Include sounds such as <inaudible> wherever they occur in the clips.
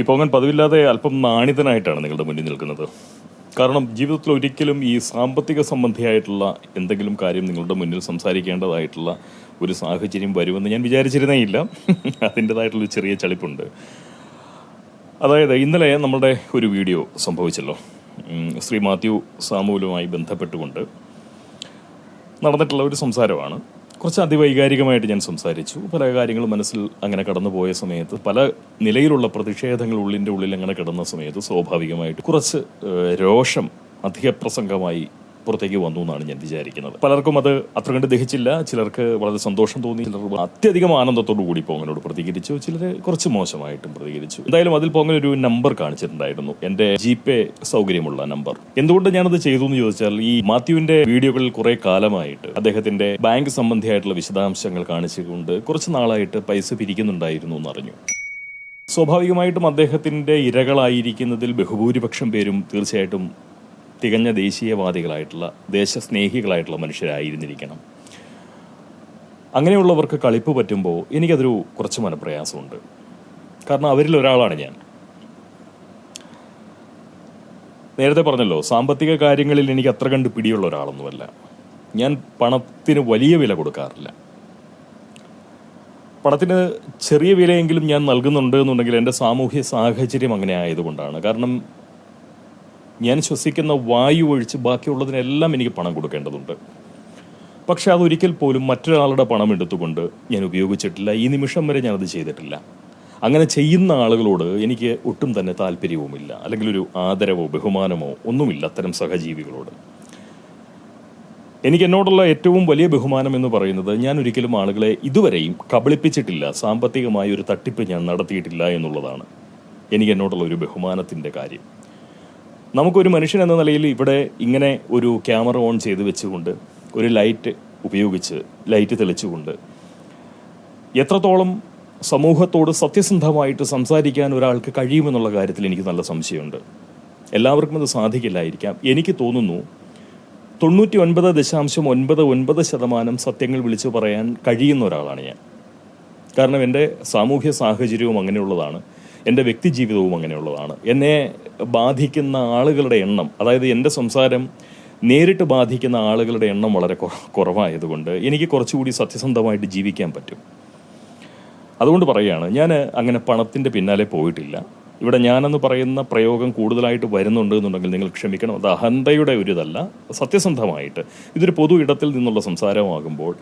ഇപ്പോൾ അങ്ങനെ പതിവില്ലാതെ അല്പം നാണിതനായിട്ടാണ് നിങ്ങളുടെ മുന്നിൽ നിൽക്കുന്നത്. കാരണം ജീവിതത്തിൽ ഒരിക്കലും ഈ സാമ്പത്തിക സംബന്ധിയായിട്ടുള്ള എന്തെങ്കിലും കാര്യം നിങ്ങളുടെ മുന്നിൽ സംസാരിക്കേണ്ടതായിട്ടുള്ള ഒരു സാഹചര്യം വരുമെന്ന് ഞാൻ വിചാരിച്ചിരുന്നേ ഇല്ല. അതിന്റെതായിട്ടുള്ള ചെറിയ ചളിപ്പുണ്ട്. അതായത് ഇന്നലെ നമ്മുടെ ഒരു വീഡിയോ സംഭവിച്ചല്ലോ. ശ്രീ മാത്യു സാമൂലുമായി ബന്ധപ്പെട്ടുകൊണ്ട് നടന്നിട്ടുള്ള ഒരു സംസാരമാണ്. കുറച്ച് അതിവൈകാരികമായിട്ട് ഞാൻ സംസാരിച്ചു. പല കാര്യങ്ങളും മനസ്സിൽ അങ്ങനെ കടന്നുപോയ സമയത്ത് പല നിലയിലുള്ള പ്രതിഷേധങ്ങൾ ഉള്ളിന്റെ ഉള്ളിൽ അങ്ങനെ കിടന്ന സമയത്ത് സ്വാഭാവികമായിട്ട് കുറച്ച് രോഷം അധികപ്രസംഗമായി പുറത്തേക്ക് വന്നു എന്നാണ് ഞാൻ വിചാരിക്കുന്നത്. പലർക്കും അത് അത്ര കണ്ട് ദഹിച്ചില്ല. ചിലർക്ക് വളരെ സന്തോഷം തോന്നി. ചിലർ അത്യധികം ആനന്ദത്തോടു കൂടി പോങ്ങനോട് പ്രതികരിച്ചു. ചിലർ കുറച്ച് മോശമായിട്ടും പ്രതികരിച്ചു. എന്തായാലും അതിൽ പോങ്ങൽ ഒരു നമ്പർ കാണിച്ചിട്ടുണ്ടായിരുന്നു. എന്റെ ജി പേ സൗകര്യമുള്ള നമ്പർ. എന്തുകൊണ്ട് ഞാനത് ചെയ്തു എന്ന് ചോദിച്ചാൽ ഈ മാത്യുവിന്റെ വീഡിയോകളിൽ കുറെ കാലമായിട്ട് അദ്ദേഹത്തിന്റെ ബാങ്ക് സംബന്ധിയായിട്ടുള്ള വിശദാംശങ്ങൾ കാണിച്ചുകൊണ്ട് കുറച്ച് നാളായിട്ട് പൈസ പിരിക്കുന്നുണ്ടായിരുന്നു എന്നറിഞ്ഞു. സ്വാഭാവികമായിട്ടും അദ്ദേഹത്തിന്റെ ഇരകളായിരിക്കുന്നതിൽ ബഹുഭൂരിപക്ഷം പേരും തീർച്ചയായിട്ടും തികഞ്ഞ ദേശീയവാദികളായിട്ടുള്ള ദേശസ്നേഹികളായിട്ടുള്ള മനുഷ്യരായിരുന്നിരിക്കണം അങ്ങനെയുള്ളവർക്ക് കളിപ്പ് പറ്റുമ്പോൾ എനിക്കതൊരു കുറച്ച് മനപ്രയാസമുണ്ട്. കാരണം അവരിൽ ഒരാളാണ് ഞാൻ. നേരത്തെ പറഞ്ഞല്ലോ സാമ്പത്തിക കാര്യങ്ങളിൽ എനിക്ക് അത്ര കണ്ട് പിടിയുള്ള ഒരാളൊന്നുമല്ല. ഞാൻ പണത്തിന് വലിയ വില കൊടുക്കാറില്ല. പണത്തിന് ചെറിയ വിലയെങ്കിലും ഞാൻ നൽകുന്നുണ്ട് എന്നുണ്ടെങ്കിൽ എന്റെ സാമൂഹ്യ സാഹചര്യം അങ്ങനെ ആയതുകൊണ്ടാണ്. കാരണം ഞാൻ ശ്വസിക്കുന്ന വായു ഒഴിച്ച് ബാക്കിയുള്ളതിനെല്ലാം എനിക്ക് പണം കൊടുക്കേണ്ടതുണ്ട്. പക്ഷെ അതൊരിക്കൽ പോലും മറ്റൊരാളുടെ പണം എടുത്തുകൊണ്ട് ഞാൻ ഉപയോഗിച്ചിട്ടില്ല. ഈ നിമിഷം വരെ ഞാനത് ചെയ്തിട്ടില്ല. അങ്ങനെ ചെയ്യുന്ന ആളുകളോട് എനിക്ക് ഒട്ടും തന്നെ താല്പര്യവുമില്ല. അല്ലെങ്കിൽ ഒരു ആദരവോ ബഹുമാനമോ ഒന്നുമില്ല അത്തരം സഹജീവികളോട്. എനിക്ക് എന്നോടുള്ള ഏറ്റവും വലിയ ബഹുമാനം എന്ന് പറയുന്നത് ഞാൻ ഒരിക്കലും ആളുകളെ ഇതുവരെയും കബളിപ്പിച്ചിട്ടില്ല. സാമ്പത്തികമായ ഒരു തട്ടിപ്പ് ഞാൻ നടത്തിയിട്ടില്ല എന്നുള്ളതാണ് എനിക്ക് എന്നോടുള്ള ഒരു ബഹുമാനത്തിന്റെ കാര്യം. നമുക്കൊരു മനുഷ്യൻ എന്ന നിലയിൽ ഇവിടെ ഇങ്ങനെ ഒരു ക്യാമറ ഓൺ ചെയ്ത് വെച്ചുകൊണ്ട് ഒരു ലൈറ്റ് ഉപയോഗിച്ച് ലൈറ്റ് തെളിച്ചുകൊണ്ട് എത്രത്തോളം സമൂഹത്തോട് സത്യസന്ധമായിട്ട് സംസാരിക്കാൻ ഒരാൾക്ക് കഴിയുമെന്നുള്ള കാര്യത്തിൽ എനിക്ക് നല്ല സംശയമുണ്ട്. എല്ലാവർക്കും അത് സാധിക്കില്ലായിരിക്കാം. എനിക്ക് തോന്നുന്നു തൊണ്ണൂറ്റി ഒൻപത് ദശാംശം ഒൻപത് ഒൻപത് ശതമാനം സത്യങ്ങൾ വിളിച്ചു പറയാൻ കഴിയുന്ന ഒരാളാണ് ഞാൻ. കാരണം എന്റെ സാമൂഹ്യ സാഹചര്യവും അങ്ങനെയുള്ളതാണ്. എന്റെ വ്യക്തി ജീവിതവും അങ്ങനെയുള്ളതാണ്. എന്നെ ബാധിക്കുന്ന ആളുകളുടെ എണ്ണം അതായത് എന്റെ സംസാരം നേരിട്ട് ബാധിക്കുന്ന ആളുകളുടെ എണ്ണം വളരെ കുറവായതുകൊണ്ട് എനിക്ക് കുറച്ചുകൂടി സത്യസന്ധമായിട്ട് ജീവിക്കാൻ പറ്റും. അതുകൊണ്ട് പറയുകയാണ് ഞാൻ അങ്ങനെ പണത്തിന്റെ പിന്നാലെ പോയിട്ടില്ല. ഇവിടെ ഞാനെന്ന് പറയുന്ന പ്രയോഗം കൂടുതലായിട്ട് വരുന്നുണ്ട് എന്നുണ്ടെങ്കിൽ നിങ്ങൾ ക്ഷമിക്കണം. അത് അഹന്തയുടെ ഒരു ഇതല്ല സത്യസന്ധമായിട്ട്. ഇതൊരു പൊതു ഇടത്തിൽ നിന്നുള്ള സംസാരമാകുമ്പോൾ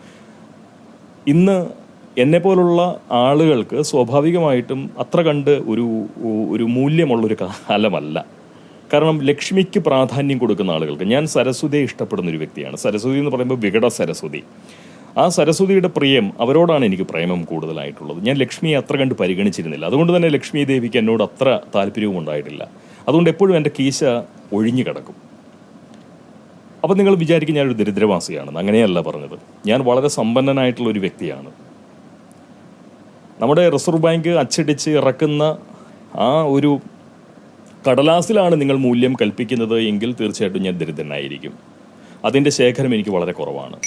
ഇന്ന് എന്നെ പോലുള്ള ആളുകൾക്ക് സ്വാഭാവികമായിട്ടും അത്ര കണ്ട് ഒരു ഒരു മൂല്യമുള്ളൊരു കാലമല്ല. കാരണം ലക്ഷ്മിക്ക് പ്രാധാന്യം കൊടുക്കുന്ന ആളുകൾക്ക് ഞാൻ സരസ്വതിയെ ഇഷ്ടപ്പെടുന്ന ഒരു വ്യക്തിയാണ്. സരസ്വതി എന്ന് പറയുമ്പോൾ വികട സരസ്വതി. ആ സരസ്വതിയുടെ പ്രിയം അവരോടാണ് എനിക്ക് പ്രേമം കൂടുതലായിട്ടുള്ളത്. ഞാൻ ലക്ഷ്മിയെ അത്ര കണ്ട് പരിഗണിച്ചിരുന്നില്ല. അതുകൊണ്ട് തന്നെ ലക്ഷ്മി ദേവിക്ക് എന്നോട് അത്ര താല്പര്യവും ഉണ്ടായിട്ടില്ല. അതുകൊണ്ട് എപ്പോഴും എന്റെ കീശ ഒഴിഞ്ഞു കിടക്കും. അപ്പം നിങ്ങൾ വിചാരിക്കും ഞാനൊരു ദരിദ്രവാസിയാണ് അങ്ങനെയല്ല പറഞ്ഞത്. ഞാൻ വളരെ സമ്പന്നനായിട്ടുള്ള ഒരു വ്യക്തിയാണ്. നമ്മുടെ റിസർവ് ബാങ്ക് അച്ചടിച്ച് ഇറക്കുന്ന ആ ഒരു കടലാസിലാണ് നിങ്ങൾ മൂല്യം കൽപ്പിക്കുന്നത് എങ്കിൽ തീർച്ചയായിട്ടും ഞാൻ ദരിദ്രനായിരിക്കും. അതിന്റെ ശേഖരം എനിക്ക് വളരെ കുറവാണ്.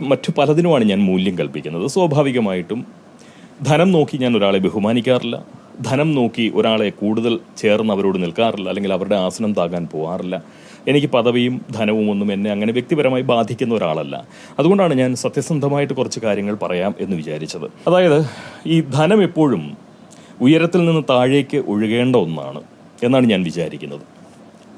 മറ്റു പലതിനുമാണ് ഞാൻ മൂല്യം കൽപ്പിക്കുന്നത്. സ്വാഭാവികമായിട്ടും ധനം നോക്കി ഞാൻ ഒരാളെ ബഹുമാനിക്കാറില്ല. ധനം നോക്കി ഒരാളെ കൂടുതൽ ചേർന്ന് അവരോട് നിൽക്കാറില്ല. അല്ലെങ്കിൽ അവരുടെ ആസനം താകാൻ പോകാറില്ല എനിക്ക് പദവിയും ധനവും ഒന്നും എന്നെ അങ്ങനെ വ്യക്തിപരമായി ബാധിക്കുന്ന ഒരാളല്ല. അതുകൊണ്ടാണ് ഞാൻ സത്യസന്ധമായിട്ട് കുറച്ച് കാര്യങ്ങൾ പറയാം എന്ന് വിചാരിച്ചത്. അതായത് ഈ ധനം എപ്പോഴും ഉയരത്തിൽ നിന്ന് താഴേക്ക് ഒഴുകേണ്ട ഒന്നാണ് എന്നാണ് ഞാൻ വിചാരിക്കുന്നത്.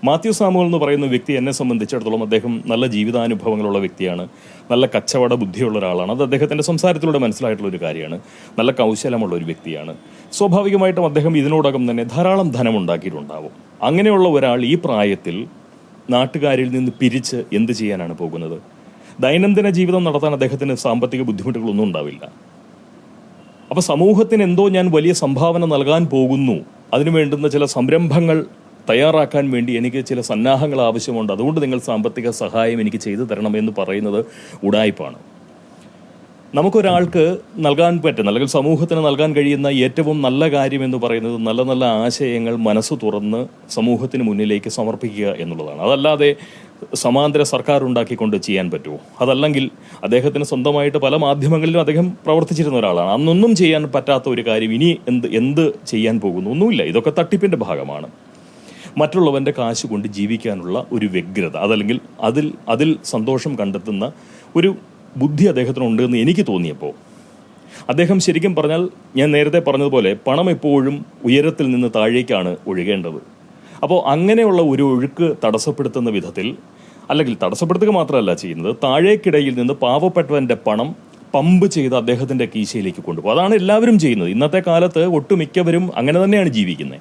മാത്യു സാമുവൽ എന്ന് പറയുന്ന വ്യക്തി എന്നെ സംബന്ധിച്ചിടത്തോളം അദ്ദേഹം നല്ല ജീവിതാനുഭവങ്ങളുള്ള വ്യക്തിയാണ്. നല്ല കച്ചവട ബുദ്ധിയുള്ള ഒരാളാണ്. അത് അദ്ദേഹത്തിന്റെ സംസാരത്തിലൂടെ മനസ്സിലായിട്ടുള്ള ഒരു കാര്യമാണ്. നല്ല കൗശലമുള്ള ഒരു വ്യക്തിയാണ്. സ്വാഭാവികമായിട്ടും അദ്ദേഹം ഇതിനോടകം തന്നെ ധാരാളം ധനം ഉണ്ടാക്കിയിട്ടുണ്ടാവും. അങ്ങനെയുള്ള ഒരാൾ ഈ പ്രായത്തിൽ നാട്ടുകാരിൽ നിന്ന് പിരിച്ച് എന്ത് ചെയ്യാനാണ് പോകുന്നത്? ദൈനംദിന ജീവിതം നടത്താൻ അദ്ദേഹത്തിന് സാമ്പത്തിക ബുദ്ധിമുട്ടുകളൊന്നും ഉണ്ടാവില്ല. അപ്പൊ സമൂഹത്തിന് എന്തോ ഞാൻ വലിയ സംഭാവന നൽകാൻ പോകുന്നു. അതിനു വേണ്ടുന്ന ചില സംരംഭങ്ങൾ തയ്യാറാക്കാൻ വേണ്ടി എനിക്ക് ചില സന്നാഹങ്ങൾ ആവശ്യമുണ്ട്. അതുകൊണ്ട് നിങ്ങൾ സാമ്പത്തിക സഹായം എനിക്ക് ചെയ്തു തരണം എന്ന് പറയുന്നത് ഉടായ്പാണ്. നമുക്കൊരാൾക്ക് നൽകാൻ പറ്റുന്ന അല്ലെങ്കിൽ സമൂഹത്തിന് നൽകാൻ കഴിയുന്ന ഏറ്റവും നല്ല കാര്യം എന്ന് പറയുന്നത് നല്ല നല്ല ആശയങ്ങൾ മനസ്സ് തുറന്ന് സമൂഹത്തിന് മുന്നിലേക്ക് സമർപ്പിക്കുക എന്നുള്ളതാണ്. അതല്ലാതെ സമാന്തര സർക്കാർ ഉണ്ടാക്കിക്കൊണ്ട് ചെയ്യാൻ പറ്റുമോ? അതല്ലെങ്കിൽ അദ്ദേഹത്തിന് സ്വന്തമായിട്ട് പല മാധ്യമങ്ങളിലും അദ്ദേഹം പ്രവർത്തിച്ചിരുന്ന ഒരാളാണ്. അന്നൊന്നും ചെയ്യാൻ പറ്റാത്ത ഒരു കാര്യം ഇനി എന്ത് എന്ത് ചെയ്യാൻ പോകുന്നു? ഒന്നുമില്ല. ഇതൊക്കെ തട്ടിപ്പിന്റെ ഭാഗമാണ്. മറ്റുള്ളവന്റെ കാശ് കൊണ്ട് ജീവിക്കാനുള്ള ഒരു വ്യഗ്രത. അതല്ലെങ്കിൽ അതിൽ അതിൽ സന്തോഷം കണ്ടെത്തുന്ന ഒരു ബുദ്ധി അദ്ദേഹത്തിനുണ്ട് എന്ന് എനിക്ക് തോന്നിയപ്പോൾ അദ്ദേഹം ശരിക്കും പറഞ്ഞാൽ ഞാൻ നേരത്തെ പറഞ്ഞതുപോലെ പണം എപ്പോഴും ഉയരത്തിൽ നിന്ന് താഴേക്കാണ് ഒഴുകേണ്ടത്. അപ്പോൾ അങ്ങനെയുള്ള ഒരു ഒഴുക്ക് തടസ്സപ്പെടുത്തുന്ന വിധത്തിൽ അല്ലെങ്കിൽ തടസ്സപ്പെടുത്തുക മാത്രമല്ല ചെയ്യുന്നത് താഴേക്കിടയിൽ നിന്ന് പാവപ്പെട്ടവന്റെ പണം പമ്പ് ചെയ്ത് അദ്ദേഹത്തിന്റെ കീശയിലേക്ക് കൊണ്ടുപോകും. അതാണ് എല്ലാവരും ചെയ്യുന്നത്. ഇന്നത്തെ കാലത്ത് ഒട്ടുമിക്കവരും അങ്ങനെ തന്നെയാണ് ജീവിക്കുന്നത്.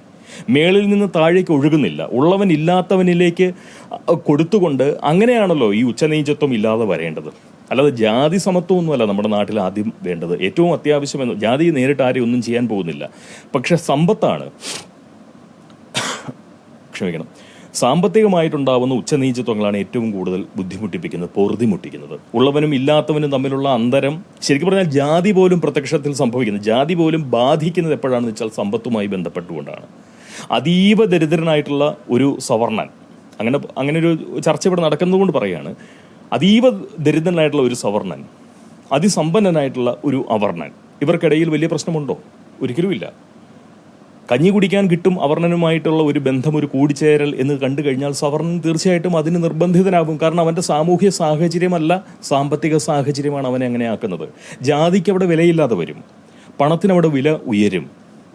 മേളിൽ നിന്ന് താഴേക്ക് ഒഴുകുന്നില്ല. ഉള്ളവൻ ഇല്ലാത്തവനിലേക്ക് കൊടുത്തുകൊണ്ട് അങ്ങനെയാണല്ലോ ഈ ഉച്ചനീചത്വം ഇല്ലാതെ വരേണ്ടത്. അല്ലാതെ ജാതി സമത്വം ഒന്നുമല്ല നമ്മുടെ നാട്ടിൽ ആദ്യം വേണ്ടത്. ഏറ്റവും അത്യാവശ്യം എന്ന് ജാതി നേരിട്ട് ആരെയും ഒന്നും ചെയ്യാൻ പോകുന്നില്ല. പക്ഷെ സമ്പത്താണ്. ക്ഷമിക്കണം. സാമ്പത്തികമായിട്ടുണ്ടാവുന്ന ഉച്ചനീചത്വങ്ങളാണ് ഏറ്റവും കൂടുതൽ ബുദ്ധിമുട്ടിപ്പിക്കുന്നത് പൊറുതിമുട്ടിക്കുന്നത്. ഉള്ളവനും ഇല്ലാത്തവനും തമ്മിലുള്ള അന്തരം ശരിക്കും പറഞ്ഞാൽ ജാതി പോലും പ്രത്യക്ഷത്തിൽ സംഭവിക്കുന്നത് ജാതി പോലും ബാധിക്കുന്നത് എപ്പോഴാണെന്ന് വെച്ചാൽ സമ്പത്തുമായി ബന്ധപ്പെട്ടുകൊണ്ടാണ്. അതീവ ദരിദ്രനായിട്ടുള്ള ഒരു സവർണൻ അങ്ങനെ അങ്ങനെ ഒരു ചർച്ച ഇവിടെ നടക്കുന്നതുകൊണ്ട് പറയുകയാണ് അതീവ ദരിദ്രനായിട്ടുള്ള ഒരു സവർണൻ അതിസമ്പന്നനായിട്ടുള്ള ഒരു അവർണൻ ഇവർക്കിടയിൽ വലിയ പ്രശ്നമുണ്ടോ? ഒരിക്കലുമില്ല. കഞ്ഞി കുടിക്കാൻ കിട്ടും അവർണനുമായിട്ടുള്ള ഒരു ബന്ധം ഒരു കൂടിച്ചേരൽ എന്ന് കണ്ടു കഴിഞ്ഞാൽ സവർണൻ തീർച്ചയായിട്ടും അതിന് നിർബന്ധിതനാകും. കാരണം അവന്റെ സാമൂഹ്യ സാഹചര്യമല്ല സാമ്പത്തിക സാഹചര്യമാണ് അവനെ അങ്ങനെ ആക്കുന്നത്. ജാതിക്ക് അവിടെ വിലയില്ലാതെ വരും. പണത്തിനവിടെ വില ഉയരും.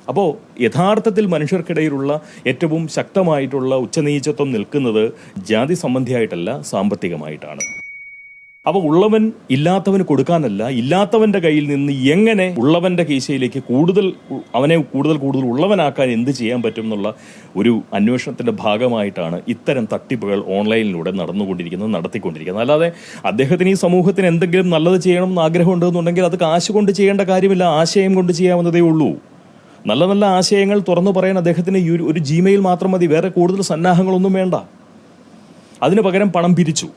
അപ്പോൾ യഥാർത്ഥത്തിൽ മനുഷ്യർക്കിടയിലുള്ള ഏറ്റവും ശക്തമായിട്ടുള്ള ഉച്ചനീചത്വം നിൽക്കുന്നത് ജാതി സംബന്ധിയായിട്ടല്ല സാമ്പത്തികമായിട്ടാണ്. അപ്പോൾ ഉള്ളവൻ ഇല്ലാത്തവന് കൊടുക്കാനല്ല ഇല്ലാത്തവന്റെ കയ്യിൽ നിന്ന് എങ്ങനെ ഉള്ളവന്റെ കീശയിലേക്ക് കൂടുതൽ അവനെ കൂടുതൽ കൂടുതൽ ഉള്ളവനാക്കാൻ എന്ത് ചെയ്യാൻ പറ്റും എന്നുള്ള ഒരു അന്വേഷണത്തിന്റെ ഭാഗമായിട്ടാണ് ഇത്തരം തട്ടിപ്പുകൾ ഓൺലൈനിലൂടെ നടന്നുകൊണ്ടിരിക്കുന്നത് നടത്തിക്കൊണ്ടിരിക്കുന്നത്. അല്ലാതെ അദ്ദേഹത്തിന് ഈ സമൂഹത്തിന് എന്തെങ്കിലും നല്ലത് ചെയ്യണം എന്ന് ആഗ്രഹമുണ്ടെന്നുണ്ടെങ്കിൽ അത് കാശ് കൊണ്ട് ചെയ്യേണ്ട കാര്യമില്ല ആശയം കൊണ്ട് ചെയ്യാവുന്നതേ ഉള്ളൂ. നല്ല നല്ല ആശയങ്ങൾ തുറന്നു പറയാൻ അദ്ദേഹത്തിന് ഒരു ജിമെയിൽ മാത്രം മതി വേറെ കൂടുതൽ സന്നാഹങ്ങളൊന്നും വേണ്ട. അതിനു പകരം പണം പിരിച്ചു.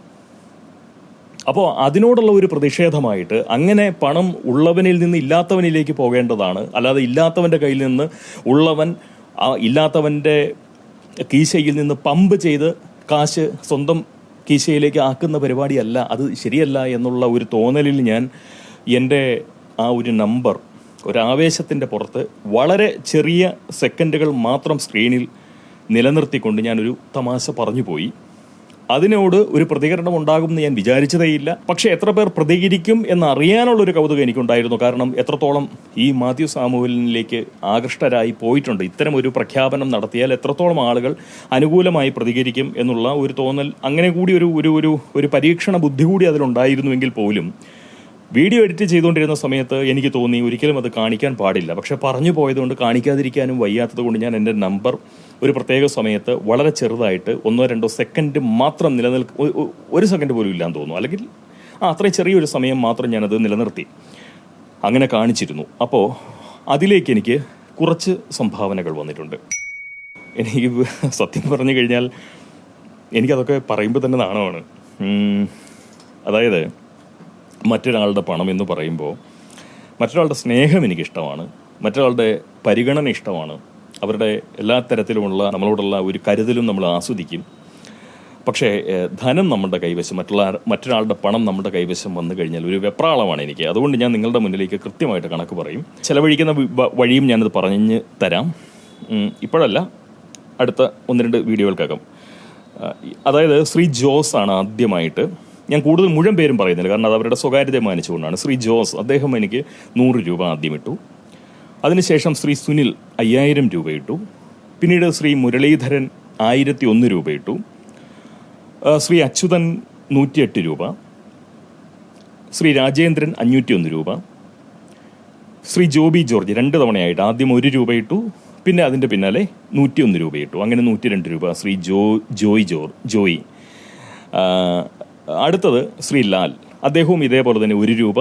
അപ്പോൾ അതിനോടുള്ള ഒരു പ്രതിഷേധമായിട്ട് അങ്ങനെ പണം ഉള്ളവനിൽ നിന്ന് ഇല്ലാത്തവനിലേക്ക് പോകേണ്ടതാണ്. അല്ലാതെ ഇല്ലാത്തവന്റെ കയ്യിൽ നിന്ന് ഉള്ളവൻ ഇല്ലാത്തവന്റെ കീശയിൽ നിന്ന് പമ്പ് ചെയ്ത് കാശ് സ്വന്തം കീശയിലേക്ക് ആക്കുന്ന പരിപാടിയല്ല. അത് ശരിയല്ല എന്നുള്ള ഒരു തോന്നലിൽ ഞാൻ എന്റെ ആ ഒരു നമ്പർ ഒരു ആവേശത്തിന്റെ പുറത്ത് വളരെ ചെറിയ സെക്കൻഡുകൾ മാത്രം സ്ക്രീനിൽ നിലനിർത്തിക്കൊണ്ട് ഞാനൊരു തമാശ പറഞ്ഞു പോയി അതിനോട് ഒരു പ്രതികരണം ഉണ്ടാകുമെന്ന് ഞാൻ വിചാരിച്ചതേയില്ല. പക്ഷെ എത്ര പേർ പ്രതികരിക്കും എന്ന് അറിയാനുള്ള ഒരു കൗതുകം എനിക്കുണ്ടായിരുന്നു. കാരണം എത്രത്തോളം ഈ മാത്യു സാമുവലിലേക്ക് ആകൃഷ്ടരായി പോയിട്ടുണ്ട്. ഇത്തരം ഒരു പ്രഖ്യാപനം നടത്തിയാൽ എത്രത്തോളം ആളുകൾ അനുകൂലമായി പ്രതികരിക്കും എന്നുള്ള ഒരു തോന്നൽ അങ്ങനെ കൂടി ഒരു ഒരു ഒരു ഒരു പരീക്ഷണ ബുദ്ധി കൂടി അതിലുണ്ടായിരുന്നുവെങ്കിൽ പോലും വീഡിയോ എഡിറ്റ് ചെയ്തുകൊണ്ടിരുന്ന സമയത്ത് എനിക്ക് തോന്നി ഒരിക്കലും അത് കാണിക്കാൻ പാടില്ല. പക്ഷെ പറഞ്ഞു പോയതുകൊണ്ട് കാണിക്കാതിരിക്കാനും വയ്യാത്തത് കൊണ്ട് ഞാൻ എന്റെ നമ്പർ ഒരു പ്രത്യേക സമയത്ത് വളരെ ചെറുതായിട്ട് ഒന്നോ രണ്ടോ സെക്കൻഡ് മാത്രം നിലനിൽക്ക ഒരു സെക്കൻഡ് പോലും ഇല്ലാന്ന് തോന്നുന്നു. അല്ലെങ്കിൽ ആ അത്രയും ചെറിയൊരു സമയം മാത്രം ഞാനത് നിലനിർത്തി. അങ്ങനെ കാണിച്ചിരുന്നു. അപ്പോൾ അതിലേക്ക് എനിക്ക് കുറച്ച് സംഭാവനകൾ വന്നിട്ടുണ്ട്. എനിക്ക് സത്യം പറഞ്ഞു കഴിഞ്ഞാൽ എനിക്കതൊക്കെ പറയുമ്പോൾ തന്നെ നാണമാണ്. അതായത് മറ്റൊരാളുടെ പണം എന്ന് പറയുമ്പോൾ മറ്റൊരാളുടെ സ്നേഹം എനിക്കിഷ്ടമാണ്. മറ്റൊരാളുടെ പരിഗണന ഇഷ്ടമാണ്. അവരുടെ എല്ലാ തരത്തിലുമുള്ള നമ്മളോടുള്ള ഒരു കരുതലും നമ്മൾ ആസ്വദിക്കും. പക്ഷേ ധനം നമ്മുടെ കൈവശം മറ്റുള്ള മറ്റൊരാളുടെ പണം നമ്മുടെ കൈവശം വന്നു കഴിഞ്ഞാൽ ഒരു വെപ്രാളമാണ് എനിക്ക്. അതുകൊണ്ട് ഞാൻ നിങ്ങളുടെ മുന്നിലേക്ക് കൃത്യമായിട്ട് കണക്ക് പറയും. ചിലവഴിക്കുന്ന വഴിയും ഞാനത് പറഞ്ഞ് തരാം. ഇപ്പോഴല്ല അടുത്ത ഒന്ന് രണ്ട് വീഡിയോകൾക്കകം. അതായത് ശ്രീ ജോസ് ആണ് ആദ്യമായിട്ട്. ഞാൻ കൂടുതൽ മുഴുവൻ പേരും പറയുന്നില്ല കാരണം അത് അവരുടെ സ്വകാര്യത മാനിച്ചുകൊണ്ടാണ്. ശ്രീ ജോസ് അദ്ദേഹം എനിക്ക് നൂറ് രൂപ ആദ്യം ഇട്ടു. അതിനുശേഷം ശ്രീ സുനിൽ അയ്യായിരം രൂപ ഇട്ടു പിന്നീട് ശ്രീ മുരളീധരൻ ആയിരത്തി ഒന്ന് രൂപ ഇട്ടു ശ്രീ അച്യുതൻ നൂറ്റിയെട്ട് രൂപ. ശ്രീ രാജേന്ദ്രൻ അഞ്ഞൂറ്റി ഒന്ന് രൂപ. ശ്രീ ജോബി ജോർജ് രണ്ട് തവണയായിട്ട് ആദ്യം ഒരു രൂപ ഇട്ടു പിന്നെ അതിന്റെ പിന്നാലെ നൂറ്റിയൊന്ന് രൂപ ഇട്ടു അങ്ങനെ നൂറ്റി രണ്ട് രൂപ ശ്രീ ജോ ജോയ് ജോർ ജോയി. അടുത്തത് ശ്രീ ലാൽ. അദ്ദേഹവും ഇതേപോലെ തന്നെ ഒരു രൂപ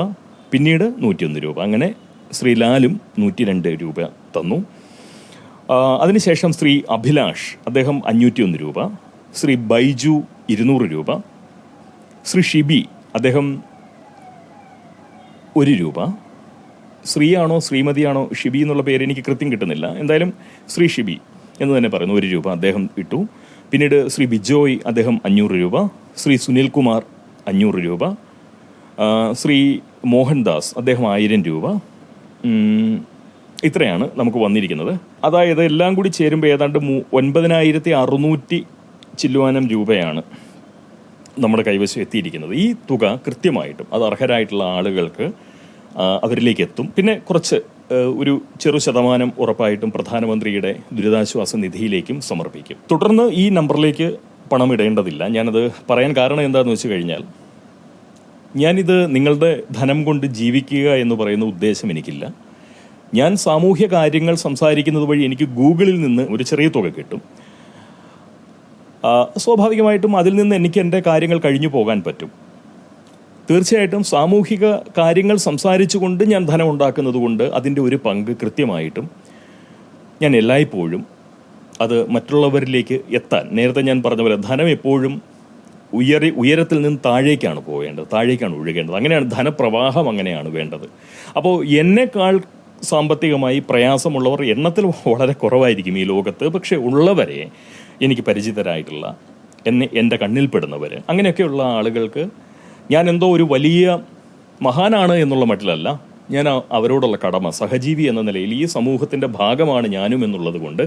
പിന്നീട് നൂറ്റിയൊന്ന് രൂപ. അങ്ങനെ ശ്രീ ലാലും നൂറ്റി രണ്ട് രൂപ തന്നു. അതിനുശേഷം ശ്രീ അഭിലാഷ് അദ്ദേഹം അഞ്ഞൂറ്റി ഒന്ന് രൂപ. ശ്രീ ബൈജു ഇരുന്നൂറ് രൂപ. ശ്രീ ഷിബി അദ്ദേഹം ഒരു രൂപ. ശ്രീയാണോ ശ്രീമതിയാണോ ഷിബി എന്നുള്ള പേര് എനിക്ക് കൃത്യം കിട്ടുന്നില്ല. എന്തായാലും ശ്രീ ഷിബി എന്ന് തന്നെ പറയുന്നു. ഒരു രൂപ അദ്ദേഹം ഇട്ടു. പിന്നീട് ശ്രീ ബിജോയ് അദ്ദേഹം അഞ്ഞൂറ് രൂപ. ശ്രീ സുനിൽകുമാർ അഞ്ഞൂറ് രൂപ. ശ്രീ മോഹൻദാസ് അദ്ദേഹം ആയിരം രൂപ. ഇത്രയാണ് നമുക്ക് വന്നിരിക്കുന്നത്. അതായത് എല്ലാം കൂടി ചേരുമ്പോൾ ഏതാണ്ട് മൂ- ഒൻപതിനായിരത്തി അറുന്നൂറ്റി ചില്ലുവാനം രൂപയാണ് നമ്മുടെ കൈവശം എത്തിയിരിക്കുന്നത്. ഈ തുക കൃത്യമായിട്ടും അത് അർഹരായിട്ടുള്ള ആളുകൾക്ക് അവരിലേക്ക് എത്തും. പിന്നെ കുറച്ച് ഒരു ചെറു ശതമാനം ഉറപ്പായിട്ടും പ്രധാനമന്ത്രിയുടെ ദുരിതാശ്വാസ നിധിയിലേക്കും സമർപ്പിക്കും. തുടർന്ന് ഈ നമ്പറിലേക്ക് പണം ഇടേണ്ടതില്ല. ഞാനത് പറയാൻ കാരണം എന്താണെന്ന് വെച്ച് കഴിഞ്ഞാൽ ഞാനിത് നിങ്ങളുടെ ധനം കൊണ്ട് ജീവിക്കുക എന്ന് പറയുന്ന ഉദ്ദേശം എനിക്കില്ല. ഞാൻ സാമൂഹ്യ കാര്യങ്ങൾ സംസാരിക്കുന്നത് വഴി എനിക്ക് ഗൂഗിളിൽ നിന്ന് ഒരു ചെറിയ തുക കിട്ടും. സ്വാഭാവികമായിട്ടും അതിൽ നിന്ന് എനിക്ക് എന്റെ കാര്യങ്ങൾ കഴിഞ്ഞു പോകാൻ പറ്റും. തീർച്ചയായിട്ടും സാമൂഹിക കാര്യങ്ങൾ സംസാരിച്ചുകൊണ്ട് ഞാൻ ധനം ഉണ്ടാക്കുന്നത് കൊണ്ട് അതിന്റെ ഒരു പങ്ക് കൃത്യമായിട്ടും ഞാൻ എല്ലായ്പ്പോഴും അത് മറ്റുള്ളവരിലേക്ക് എത്താൻ നേരത്തെ ഞാൻ പറഞ്ഞ പോലെ ധനം എപ്പോഴും ഉയരി ഉയരത്തിൽ നിന്ന് താഴേക്കാണ് പോവേണ്ടത് താഴേക്കാണ് ഒഴുകേണ്ടത്. അങ്ങനെയാണ് ധനപ്രവാഹം അങ്ങനെയാണ് വേണ്ടത്. അപ്പോൾ എന്നെക്കാൾ സാമ്പത്തികമായി പ്രയാസമുള്ളവർ എണ്ണത്തിൽ വളരെ കുറവായിരിക്കും ഈ ലോകത്ത്. പക്ഷേ ഉള്ളവരെ എനിക്ക് പരിചിതരായിട്ടുള്ള എന്നെ എന്റെ കണ്ണിൽപ്പെടുന്നവർ അങ്ങനെയൊക്കെയുള്ള ആളുകൾക്ക് ഞാൻ എന്തോ ഒരു വലിയ മഹാനാണ് എന്നുള്ള മട്ടിലല്ല ഞാൻ അവരോടുള്ള കടമ സഹജീവി എന്ന നിലയിൽ ഈ സമൂഹത്തിന്റെ ഭാഗമാണ് ഞാനും എന്നുള്ളത് കൊണ്ട്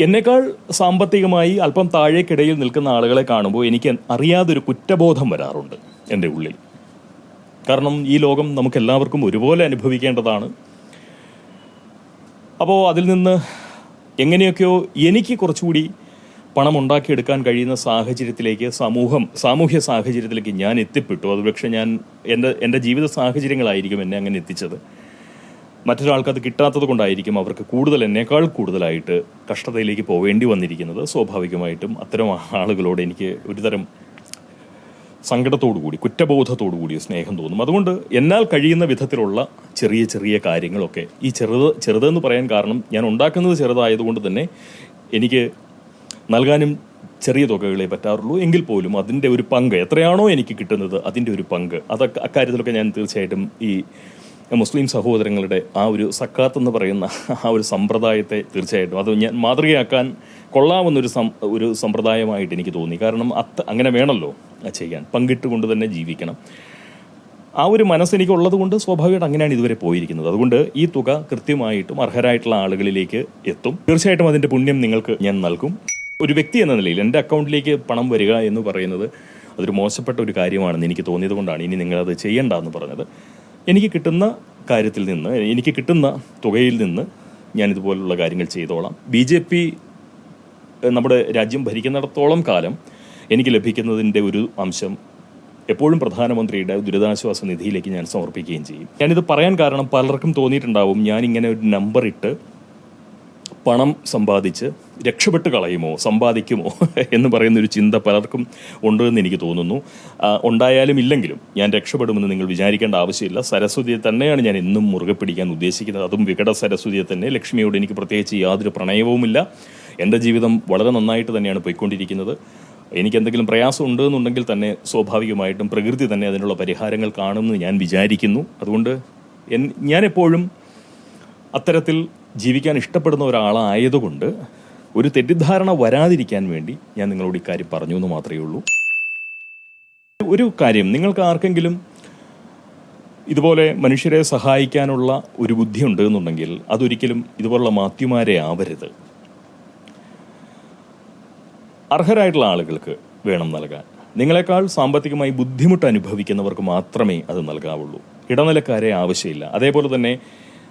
എന്നേക്കാൾ സാമ്പത്തികമായി അല്പം താഴേക്കിടയിൽ നിൽക്കുന്ന ആളുകളെ കാണുമ്പോൾ എനിക്ക് അറിയാതൊരു കുറ്റബോധം വരാറുണ്ട് എന്റെ ഉള്ളിൽ. കാരണം ഈ ലോകം നമുക്ക് എല്ലാവർക്കും ഒരുപോലെ അനുഭവിക്കേണ്ടതാണ്. അപ്പോൾ അതിൽ നിന്ന് എങ്ങനെയൊക്കെയോ എനിക്ക് കുറച്ചുകൂടി പണം ഉണ്ടാക്കിയെടുക്കാൻ കഴിയുന്ന സാഹചര്യത്തിലേക്ക് സമൂഹം സാമൂഹ്യ സാഹചര്യത്തിലേക്ക് ഞാൻ എത്തിപ്പെട്ടു. അത് പക്ഷേ ഞാൻ എന്റെ എന്റെ ജീവിത സാഹചര്യങ്ങളായിരിക്കും എന്നെ അങ്ങനെ എത്തിച്ചത്. മറ്റൊരാൾക്ക് അത് കിട്ടാത്തത് കൊണ്ടായിരിക്കും അവർക്ക് കൂടുതൽ എന്നേക്കാൾ കൂടുതലായിട്ട് കഷ്ടതയിലേക്ക് പോവേണ്ടി വന്നിരിക്കുന്നത്. സ്വാഭാവികമായിട്ടും അത്തരം ആളുകളോട് എനിക്ക് ഒരുതരം സങ്കടത്തോടുകൂടി കുറ്റബോധത്തോടുകൂടി സ്നേഹം തോന്നും. അതുകൊണ്ട് എന്നാൽ കഴിയുന്ന വിധത്തിലുള്ള ചെറിയ ചെറിയ കാര്യങ്ങളൊക്കെ ഈ ചെറുത് ചെറുതെന്ന് പറയാൻ കാരണം ഞാൻ ഉണ്ടാക്കുന്നത് ചെറുതായതുകൊണ്ട് തന്നെ എനിക്ക് നൽകാനും ചെറിയ തുകകളെ പറ്റാറുള്ളൂ. എങ്കിൽ പോലും അതിന്റെ ഒരു പങ്ക് എത്രയാണോ എനിക്ക് കിട്ടുന്നത് അതിന്റെ ഒരു പങ്ക്. അതൊക്കെ അക്കാര്യത്തിലൊക്കെ ഞാൻ തീർച്ചയായിട്ടും ഈ മുസ്ലിം സഹോദരങ്ങളുടെ ആ ഒരു സക്കാത്ത് എന്ന് പറയുന്ന ആ ഒരു സമ്പ്രദായത്തെ തീർച്ചയായിട്ടും അത് ഞാൻ മാതൃകയാക്കാൻ കൊള്ളാവുന്നൊരു സം ഒരു സമ്പ്രദായമായിട്ട് എനിക്ക് തോന്നി. കാരണം അത്ത അങ്ങനെ വേണമല്ലോ ചെയ്യാൻ. പങ്കിട്ടുകൊണ്ട് തന്നെ ജീവിക്കണം. ആ ഒരു മനസ്സെനിക്കുള്ളത് കൊണ്ട് സ്വാഭാവികമായിട്ട് അങ്ങനെയാണ് ഇതുവരെ പോയിരിക്കുന്നത്. അതുകൊണ്ട് ഈ തുക കൃത്യമായിട്ടും അർഹരായിട്ടുള്ള ആളുകളിലേക്ക് എത്തും. തീർച്ചയായിട്ടും അതിന്റെ പുണ്യം നിങ്ങൾക്ക് ഞാൻ നൽകും. ഒരു വ്യക്തി എന്ന നിലയിൽ എന്റെ അക്കൗണ്ടിലേക്ക് പണം വരിക എന്ന് പറയുന്നത് അതൊരു മോശപ്പെട്ട ഒരു കാര്യമാണെന്ന് എനിക്ക് തോന്നിയത് കൊണ്ടാണ്. ഇനി നിങ്ങളത് ചെയ്യണ്ട എന്ന് പറഞ്ഞത്. എനിക്ക് കിട്ടുന്ന കാര്യത്തിൽ നിന്ന് എനിക്ക് കിട്ടുന്ന തുകയിൽ നിന്ന് ഞാൻ ഇതുപോലുള്ള കാര്യങ്ങൾ ചെയ്തോളാം. ബി ജെ പി നമ്മുടെ രാജ്യം ഭരിക്കുന്നിടത്തോളം കാലം എനിക്ക് ലഭിക്കുന്നതിന്റെ ഒരു അംശം എപ്പോഴും പ്രധാനമന്ത്രിയുടെ ദുരിതാശ്വാസ നിധിയിലേക്ക് ഞാൻ സമർപ്പിക്കുകയും ചെയ്യും. ഞാനിത് പറയാൻ കാരണം പലർക്കും തോന്നിയിട്ടുണ്ടാവും ഞാൻ ഇങ്ങനെ ഒരു നമ്പർ ഇട്ട് പണം സമ്പാദിച്ച് രക്ഷപ്പെട്ട് കളയുമോ സമ്പാദിക്കുമോ <laughs> എന്ന് പറയുന്ന ഒരു ചിന്ത പലർക്കും ഉണ്ടെന്ന് എനിക്ക് തോന്നുന്നു. ഉണ്ടായാലും ഇല്ലെങ്കിലും ഞാൻ രക്ഷപ്പെടുമെന്ന് നിങ്ങൾ വിചാരിക്കേണ്ട ആവശ്യമില്ല. സരസ്വതിയെ തന്നെയാണ് ഞാൻ എന്നും മുറുകെ പിടിക്കാൻ ഉദ്ദേശിക്കുന്നത്. അതും വികട സരസ്വതിയെ തന്നെ. ലക്ഷ്മിയോട് എനിക്ക് പ്രത്യേകിച്ച് യാതൊരു പ്രണയവുമില്ല. എന്റെ ജീവിതം വളരെ നന്നായിട്ട് തന്നെയാണ് പോയിക്കൊണ്ടിരിക്കുന്നത്. എനിക്ക് എന്തെങ്കിലും പ്രയാസം ഉണ്ട് എന്നുണ്ടെങ്കിൽ തന്നെ സ്വാഭാവികമായിട്ടും പ്രകൃതി തന്നെ അതിനുള്ള പരിഹാരങ്ങൾ കാണുമെന്ന് ഞാൻ വിചാരിക്കുന്നു. അതുകൊണ്ട് ഞാൻ എപ്പോഴും അത്തരത്തിൽ ജീവിക്കാൻ ഇഷ്ടപ്പെടുന്ന ഒരാളായതുകൊണ്ട് ഒരു തെറ്റിദ്ധാരണ വരാതിരിക്കാൻ വേണ്ടി ഞാൻ നിങ്ങളോട് ഇക്കാര്യം പറഞ്ഞു എന്ന് മാത്രമേ ഉള്ളൂ. ഒരു കാര്യം നിങ്ങൾക്ക് ആർക്കെങ്കിലും ഇതുപോലെ മനുഷ്യരെ സഹായിക്കാനുള്ള ഒരു ബുദ്ധി ഉണ്ട് എന്നുണ്ടെങ്കിൽ അതൊരിക്കലും ഇതുപോലുള്ള മാത്യുമാരെ ആവരുത്. അർഹരായിട്ടുള്ള ആളുകൾക്ക് വേണം നൽകാൻ. നിങ്ങളെക്കാൾ സാമ്പത്തികമായി ബുദ്ധിമുട്ട് അനുഭവിക്കുന്നവർക്ക് മാത്രമേ അത് നൽകാവുള്ളൂ. ഇടനിലക്കാരെ ആവശ്യമില്ല. അതേപോലെ തന്നെ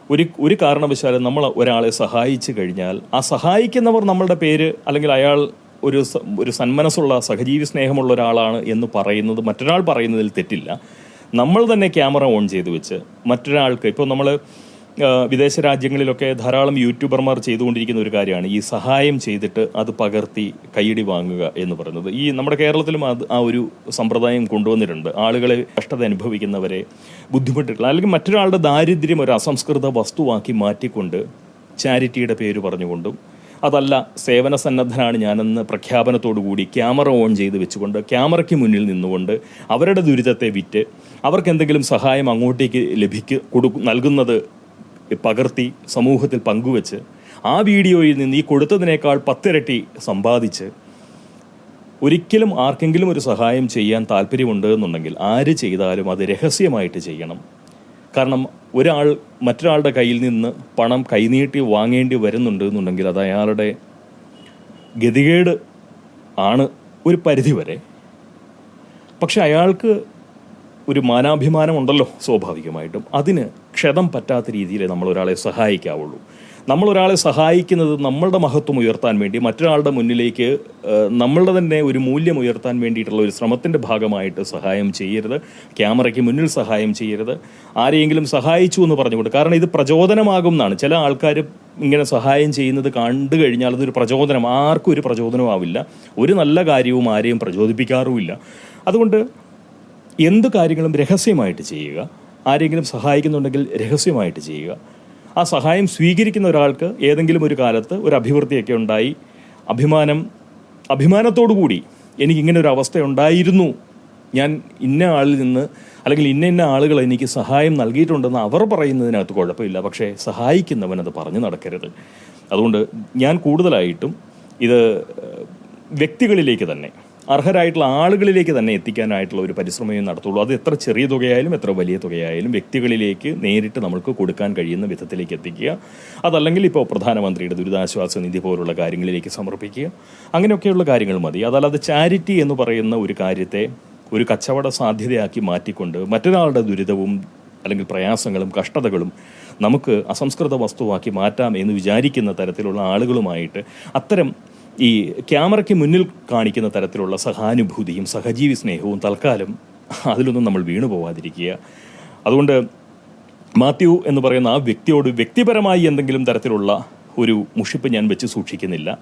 ഒരു ഒരു കാരണവശാലും നമ്മൾ ഒരാളെ സഹായിച്ചു കഴിഞ്ഞാൽ ആ സഹായിക്കുന്നവർ നമ്മളുടെ പേര് അല്ലെങ്കിൽ അയാൾ ഒരു ഒരു സന്മനസ്സുള്ള സഹജീവി സ്നേഹമുള്ള ഒരാളാണ് എന്ന് പറയുന്നത് മറ്റൊരാൾ പറയുന്നതിൽ തെറ്റില്ല. നമ്മൾ തന്നെ ക്യാമറ ഓൺ ചെയ്ത് വെച്ച് മറ്റൊരാൾക്ക് ഇപ്പോൾ നമ്മൾ വിദേശ രാജ്യങ്ങളിലൊക്കെ ധാരാളം യൂട്യൂബർമാർ ചെയ്തുകൊണ്ടിരിക്കുന്ന ഒരു കാര്യമാണ്. ഈ സഹായം ചെയ്തിട്ട് അത് പകർത്തി കൈയടി വാങ്ങുക എന്ന് പറയുന്നത്. ഈ നമ്മുടെ കേരളത്തിലും അത് ആ ഒരു സമ്പ്രദായം കൊണ്ടുവന്നിട്ടുണ്ട്. ആളുകളെ കഷ്ടത അനുഭവിക്കുന്നവരെ ബുദ്ധിമുട്ടിട്ടുള്ള അല്ലെങ്കിൽ മറ്റൊരാളുടെ ദാരിദ്ര്യം ഒരു അസംസ്കൃത വസ്തുവാക്കി മാറ്റിക്കൊണ്ട് ചാരിറ്റിയുടെ പേര് പറഞ്ഞുകൊണ്ടും അതല്ല സേവന സന്നദ്ധനാണ് ഞാനെന്ന് പ്രഖ്യാപനത്തോടുകൂടി ക്യാമറ ഓൺ ചെയ്ത് വെച്ചുകൊണ്ട് ക്യാമറയ്ക്ക് മുന്നിൽ നിന്നുകൊണ്ട് അവരുടെ ദുരിതത്തെ വിറ്റ് അവർക്ക് എന്തെങ്കിലും സഹായം അങ്ങോട്ടേക്ക് ലഭിക്ക് കൊടു നൽകുന്നത് പകർത്തി സമൂഹത്തിൽ പങ്കുവെച്ച് ആ വീഡിയോയിൽ നിന്ന് ഈ കൊടുത്തതിനേക്കാൾ പത്തിരട്ടി സമ്പാദിച്ച് ഒരിക്കലും ആർക്കെങ്കിലും ഒരു സഹായം ചെയ്യാൻ താല്പര്യമുണ്ട് എന്നുണ്ടെങ്കിൽ ആര് ചെയ്താലും അത് രഹസ്യമായിട്ട് ചെയ്യണം. കാരണം ഒരാൾ മറ്റൊരാളുടെ കയ്യിൽ നിന്ന് പണം കൈനീട്ടി വാങ്ങേണ്ടി വരുന്നുണ്ട് എന്നുണ്ടെങ്കിൽ അത് അയാളുടെ ഗതികേട് ആണ് ഒരു പരിധിവരെ. പക്ഷെ അയാൾക്ക് ഒരു മാനാഭിമാനമുണ്ടല്ലോ സ്വാഭാവികമായിട്ടും. അതിന് ക്ഷതം പറ്റാത്ത രീതിയിൽ നമ്മൾ ഒരാളെ സഹായിക്കാവുള്ളൂ. നമ്മൾ ഒരാളെ സഹായിക്കുന്നത് നമ്മളുടെ മഹത്വം ഉയർത്താൻ വേണ്ടി മറ്റൊരാളുടെ മുന്നിലേക്ക് നമ്മളുടെ തന്നെ ഒരു മൂല്യം ഉയർത്താൻ വേണ്ടിയിട്ടുള്ള ഒരു ശ്രമത്തിന്റെ ഭാഗമായിട്ട് സഹായം ചെയ്യരുത്. ക്യാമറയ്ക്ക് മുന്നിൽ സഹായം ചെയ്യരുത്. ആരെയെങ്കിലും സഹായിച്ചു എന്ന് പറഞ്ഞുകൊണ്ട് കാരണം ഇത് പ്രചോദനമാകും എന്നാണ്. ചില ആൾക്കാർ ഇങ്ങനെ സഹായം ചെയ്യുന്നത് കണ്ടു കഴിഞ്ഞാൽ അതൊരു പ്രചോദനം ആർക്കും ഒരു പ്രചോദനമാവില്ല ഒരു നല്ല കാര്യവും ആരെയും പ്രചോദിപ്പിക്കാറുമില്ല. അതുകൊണ്ട് എന്ത് കാര്യങ്ങളും രഹസ്യമായിട്ട് ചെയ്യുക. ആരെങ്കിലും സഹായിക്കുന്നുണ്ടെങ്കിൽ രഹസ്യമായിട്ട് ചെയ്യുക. ആ സഹായം സ്വീകരിക്കുന്ന ഒരാൾക്ക് ഏതെങ്കിലും ഒരു കാലത്ത് ഒരു അഭിവൃദ്ധിയൊക്കെ ഉണ്ടായി. അഭിമാനം അഭിമാനത്തോടു കൂടി എനിക്കിങ്ങനെ ഒരു അവസ്ഥ ഉണ്ടായിരുന്നു. ഞാൻ ഇന്ന ആളിൽ നിന്ന് അല്ലെങ്കിൽ ഇന്ന ഇന്ന ആളുകൾ എനിക്ക് സഹായം നൽകിയിട്ടുണ്ടെന്ന് അവർ പറയുന്നതിനകത്ത് കുഴപ്പമില്ല. പക്ഷേ സഹായിക്കുന്നവൻ അത് പറഞ്ഞു നടക്കരുത്. അതുകൊണ്ട് ഞാൻ കൂടുതലായിട്ടും ഇത് വ്യക്തികളിലേക്ക് തന്നെ അർഹരായിട്ടുള്ള ആളുകളിലേക്ക് തന്നെ എത്തിക്കാനായിട്ടുള്ള ഒരു പരിശ്രമമേ നടത്തുള്ളൂ. അത് എത്ര ചെറിയ തുകയായാലും എത്ര വലിയ തുകയായാലും വ്യക്തികളിലേക്ക് നേരിട്ട് നമുക്ക് കൊടുക്കാൻ കഴിയുന്ന വിധത്തിലേക്ക് എത്തിക്കുക. അതല്ലെങ്കിൽ ഇപ്പോൾ പ്രധാനമന്ത്രിയുടെ ദുരിതാശ്വാസ നിധി പോലുള്ള കാര്യങ്ങളിലേക്ക് സമർപ്പിക്കുക. അങ്ങനെയൊക്കെയുള്ള കാര്യങ്ങൾ മതി. അതല്ലാതെ ചാരിറ്റി എന്ന് പറയുന്ന ഒരു കാര്യത്തെ ഒരു കച്ചവട സാധ്യതയാക്കി മാറ്റിക്കൊണ്ട് മറ്റൊരാളുടെ ദുരിതവും അല്ലെങ്കിൽ പ്രയാസങ്ങളും കഷ്ടതകളും നമുക്ക് അസംസ്കൃത വസ്തുവാക്കി മാറ്റാം എന്ന് വിചാരിക്കുന്ന തരത്തിലുള്ള ആളുകളുമായിട്ട് അത്തരം ഈ ക്യാമറയ്ക്ക് മുന്നിൽ കാണിക്കുന്ന തരത്തിലുള്ള സഹാനുഭൂതിയും സഹജീവി സ്നേഹവും തൽക്കാലം അതിലൊന്നും നമ്മൾ വീണു പോവാതിരിക്കുക. അതുകൊണ്ട് മാത്യു എന്ന് പറയുന്ന ആ വ്യക്തിയോട് വ്യക്തിപരമായി എന്തെങ്കിലും തരത്തിലുള്ള ഒരു മുഷിപ്പ് ഞാൻ വെച്ച് സൂക്ഷിക്കുന്നില്ല.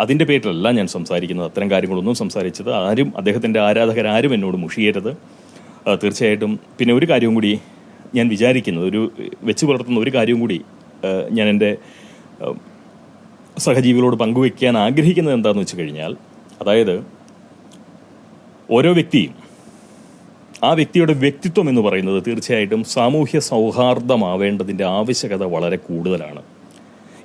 അതിന്റെ പേരിലല്ല ഞാൻ സംസാരിക്കുന്നത്. അത്തരം കാര്യങ്ങളൊന്നും സംസാരിച്ചത്. ആരും അദ്ദേഹത്തിന്റെ ആരാധകരാരും എന്നോട് മുഷിയരുത്. തീർച്ചയായിട്ടും പിന്നെ ഒരു കാര്യവും കൂടി ഞാൻ വിചാരിക്കുന്നത് ഒരു വെച്ച് പുലർത്തുന്ന ഒരു കാര്യവും കൂടി ഞാൻ എന്റെ സഹജീവികളോട് പങ്കുവയ്ക്കാൻ ആഗ്രഹിക്കുന്നത് എന്താണെന്ന് വെച്ച് കഴിഞ്ഞാൽ അതായത് ഓരോ വ്യക്തിയും ആ വ്യക്തിയുടെ വ്യക്തിത്വം എന്ന് പറയുന്നത് തീർച്ചയായിട്ടും സാമൂഹ്യ സൗഹാർദ്ദമാവേണ്ടതിന്റെ ആവശ്യകത വളരെ കൂടുതലാണ്.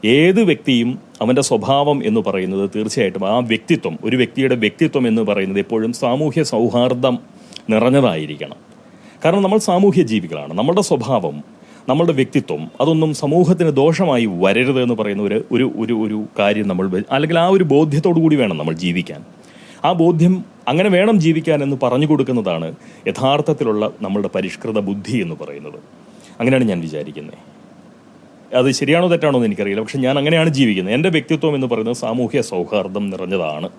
ഏത് വ്യക്തിയും അവന്റെ സ്വഭാവം എന്ന് പറയുന്നത് തീർച്ചയായിട്ടും ആ വ്യക്തിത്വം ഒരു വ്യക്തിയുടെ വ്യക്തിത്വം എന്ന് പറയുന്നത് എപ്പോഴും സാമൂഹ്യ സൗഹാർദ്ദം നിറഞ്ഞതായിരിക്കണം. കാരണം നമ്മൾ സാമൂഹ്യ ജീവികളാണ്. നമ്മളുടെ സ്വഭാവം നമ്മളുടെ വ്യക്തിത്വം അതൊന്നും സമൂഹത്തിന് ദോഷമായി വരരുത് എന്ന് പറയുന്ന ഒരു ഒരു ഒരു ഒരു കാര്യം നമ്മൾ അല്ലെങ്കിൽ ആ ഒരു ബോധ്യത്തോടു കൂടി വേണം നമ്മൾ ജീവിക്കാൻ. ആ ബോധ്യം അങ്ങനെ വേണം ജീവിക്കാൻ എന്ന് പറഞ്ഞു കൊടുക്കുന്നതാണ് യഥാർത്ഥത്തിലുള്ള നമ്മളുടെ പരിഷ്കൃത ബുദ്ധി എന്ന് പറയുന്നത്. അങ്ങനെയാണ് ഞാൻ വിചാരിക്കുന്നത് അത് ശരിയാണോ തെറ്റാണോ എന്ന് എനിക്കറിയില്ല. പക്ഷെ ഞാൻ അങ്ങനെയാണ് ജീവിക്കുന്നത്. എന്റെ വ്യക്തിത്വം എന്ന് പറയുന്നത് സാമൂഹ്യ സൗഹാർദ്ദം നിറഞ്ഞതാണ്.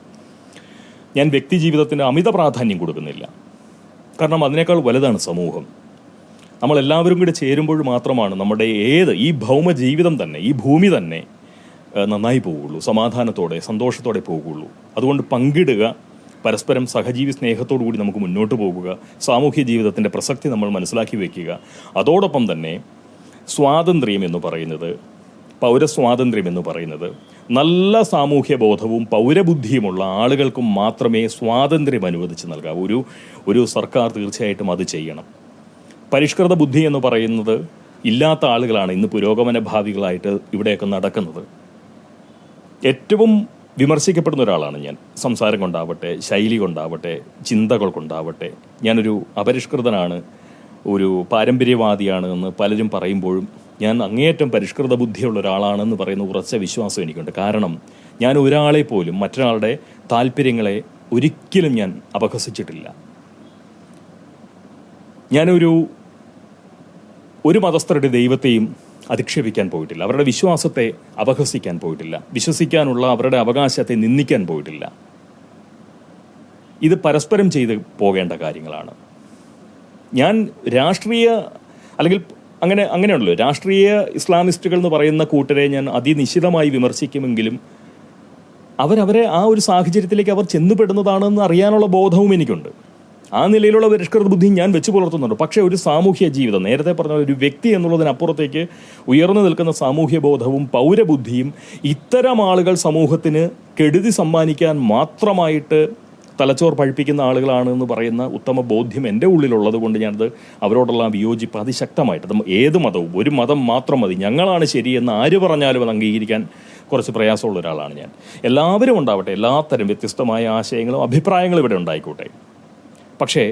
ഞാൻ വ്യക്തി ജീവിതത്തിന് അമിത പ്രാധാന്യം കൊടുക്കുന്നില്ല. കാരണം അതിനേക്കാൾ വലുതാണ് സമൂഹം. നമ്മൾ എല്ലാവരും കൂടി ചേരുമ്പോൾ മാത്രമാണ് നമ്മുടെ ഏത് ഈ ഭൗമ ജീവിതം തന്നെ ഈ ഭൂമി തന്നെ നന്നായി പോവുള്ളൂ സമാധാനത്തോടെ സന്തോഷത്തോടെ പോകുള്ളൂ അതുകൊണ്ട് പങ്കിടുക പരസ്പരം സഹജീവി സ്നേഹത്തോടു കൂടി നമുക്ക് മുന്നോട്ട് പോകുക സാമൂഹ്യ ജീവിതത്തിന്റെ പ്രസക്തി നമ്മൾ മനസ്സിലാക്കി വയ്ക്കുക അതോടൊപ്പം തന്നെ സ്വാതന്ത്ര്യം എന്ന് പറയുന്നത് പൗരസ്വാതന്ത്ര്യം എന്ന് പറയുന്നത് നല്ല സാമൂഹ്യ ബോധവും പൗരബുദ്ധിയുമുള്ള ആളുകൾക്കും മാത്രമേ സ്വാതന്ത്ര്യം അനുവദിച്ച് നൽകാവൂ. ഒരു ഒരു സർക്കാർ തീർച്ചയായിട്ടും അത് ചെയ്യണം. പരിഷ്കൃത ബുദ്ധി എന്ന് പറയുന്നത് ഇല്ലാത്ത ആളുകളാണ് ഇന്ന് പുരോഗമന ഭാവികളായിട്ട് ഇവിടെയൊക്കെ നടക്കുന്നത്. ഏറ്റവും വിമർശിക്കപ്പെടുന്ന ഒരാളാണ് ഞാൻ. സംസാരം കൊണ്ടാവട്ടെ ശൈലി കൊണ്ടാവട്ടെ ചിന്തകൾ കൊണ്ടാവട്ടെ. ഞാനൊരു അപരിഷ്കൃതനാണ് ഒരു പാരമ്പര്യവാദിയാണ് എന്ന് പലരും പറയുമ്പോഴും ഞാൻ അങ്ങേയറ്റം പരിഷ്കൃത ബുദ്ധിയുള്ള ഒരാളാണെന്ന് പറയുന്ന ഉറച്ച വിശ്വാസം എനിക്കുണ്ട്. കാരണം ഞാൻ ഒരാളെ പോലും മറ്റൊരാളുടെ താല്പര്യങ്ങളെ ഒരിക്കലും ഞാൻ അപഹസിച്ചിട്ടില്ല. ഞാനൊരു ഒരു മതസ്ഥരുടെ ദൈവത്തെയും അധിക്ഷേപിക്കാൻ പോയിട്ടില്ല. അവരുടെ വിശ്വാസത്തെ അപഹസിക്കാൻ പോയിട്ടില്ല. വിശ്വസിക്കാനുള്ള അവരുടെ അവകാശത്തെ നിന്ദിക്കാൻ പോയിട്ടില്ല. ഇത് പരസ്പരം ചെയ്ത് പോകേണ്ട കാര്യങ്ങളാണ്. ഞാൻ രാഷ്ട്രീയ അല്ലെങ്കിൽ അങ്ങനെ അങ്ങനെയുണ്ടല്ലോ രാഷ്ട്രീയ ഇസ്ലാമിസ്റ്റുകൾ എന്ന് പറയുന്ന കൂട്ടരെ ഞാൻ അതിനിശ്ചിതമായി വിമർശിക്കുമെങ്കിലും അവരവരെ ആ ഒരു സാഹചര്യത്തിലേക്ക് അവർ ചെന്നുപെടുന്നതാണെന്ന് അറിയാനുള്ള ബോധവും എനിക്കുണ്ട്. ആ നിലയിലുള്ള പരിഷ്കൃത ബുദ്ധി ഞാൻ വെച്ച് പുലർത്തുന്നുണ്ട്. പക്ഷേ ഒരു സാമൂഹ്യ ജീവിതം നേരത്തെ പറഞ്ഞ ഒരു വ്യക്തി എന്നുള്ളതിനപ്പുറത്തേക്ക് ഉയർന്നു നിൽക്കുന്ന സാമൂഹ്യ ബോധവും പൗരബുദ്ധിയും ഇത്തരം ആളുകൾ സമൂഹത്തിന് കെടുതി സമ്മാനിക്കാൻ മാത്രമായിട്ട് തലച്ചോർ പഴിപ്പിക്കുന്ന ആളുകളാണ് എന്ന് പറയുന്ന ഉത്തമ ബോധ്യം എന്റെ ഉള്ളിലുള്ളത് കൊണ്ട് ഞാനത് അവരോടുള്ള ആ വിയോജിപ്പ് അതിശക്തമായിട്ട്. ഏത് മതവും ഒരു മതം മാത്രം മതി. ഞങ്ങളാണ് ശരിയെന്ന് ആര് പറഞ്ഞാലും അത് അംഗീകരിക്കാൻ കുറച്ച് പ്രയാസമുള്ള ഒരാളാണ് ഞാൻ. എല്ലാവരും ഉണ്ടാവട്ടെ എല്ലാത്തരം വ്യത്യസ്തമായ ആശയങ്ങളും അഭിപ്രായങ്ങളും ഇവിടെ ഉണ്ടായിക്കോട്ടെ. പക്ഷേ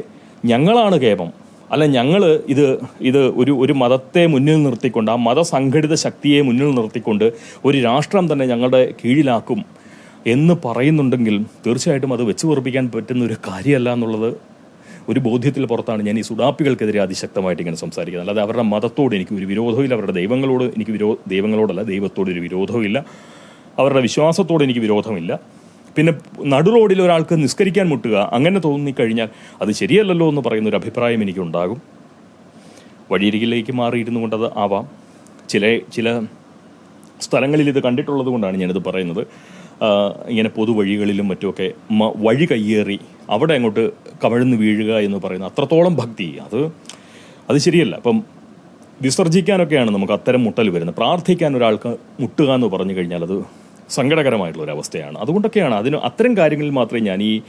ഞങ്ങളാണ് കേവം. അല്ല ഞങ്ങൾ ഇത് ഇത് ഒരു ഒരു മതത്തെ മുന്നിൽ നിർത്തിക്കൊണ്ട് ആ മതസംഘടിത ശക്തിയെ മുന്നിൽ നിർത്തിക്കൊണ്ട് ഒരു രാഷ്ട്രം തന്നെ ഞങ്ങളുടെ കീഴിലാക്കും എന്ന് പറയുന്നുണ്ടെങ്കിൽ തീർച്ചയായിട്ടും അത് വെച്ചു ഉറപ്പിക്കാൻ പറ്റുന്ന ഒരു കാര്യമല്ല എന്നുള്ളത് ഒരു ബോധ്യത്തിൽ പുറത്താണ് ഞാൻ ഈ സുഡാപ്പികൾക്കെതിരെ അതിശക്തമായിട്ട് ഇങ്ങനെ സംസാരിക്കുന്നത്. അല്ലാതെ അവരുടെ മതത്തോട് എനിക്ക് ഒരു വിരോധമില്ല അവരുടെ ദൈവങ്ങളോട് എനിക്ക് വിരോ ദൈവങ്ങളോടല്ല ദൈവത്തോട് ഒരു വിരോധമില്ല അവരുടെ വിശ്വാസത്തോട് എനിക്ക് വിരോധമില്ല പിന്നെ നടു റോഡിൽ ഒരാൾക്ക് നിസ്കരിക്കാൻ മുട്ടുക അങ്ങനെ തോന്നിക്കഴിഞ്ഞാൽ അത് ശരിയല്ലല്ലോ എന്ന് പറയുന്ന ഒരു അഭിപ്രായം എനിക്കുണ്ടാകും. വഴിയരികിലേക്ക് മാറിയിരുന്നു കൊണ്ടത് ആവാം. ചില ചില സ്ഥലങ്ങളിൽ ഇത് കണ്ടിട്ടുള്ളത് കൊണ്ടാണ് ഞാനിത് പറയുന്നത്. ഇങ്ങനെ പൊതുവഴികളിലും മറ്റുമൊക്കെ വഴി കയ്യേറി അവിടെ അങ്ങോട്ട് കവഴ്ന്ന് വീഴുക എന്ന് പറയുന്ന അത്രത്തോളം ഭക്തി. അത് അത് ശരിയല്ല. അപ്പം വിസർജിക്കാനൊക്കെയാണ് നമുക്ക് അത്തരം മുട്ടൽ വരുന്നത്. പ്രാർത്ഥിക്കാൻ ഒരാൾക്ക് മുട്ടുക എന്ന് പറഞ്ഞു കഴിഞ്ഞാൽ അത് സങ്കടകരമായിട്ടുള്ള ഒരു അവസ്ഥയാണ് അതുകൊണ്ടൊക്കെയാണ് അതിന് അത്തരം കാര്യങ്ങളിൽ മാത്രമേ ഞാൻ ഈ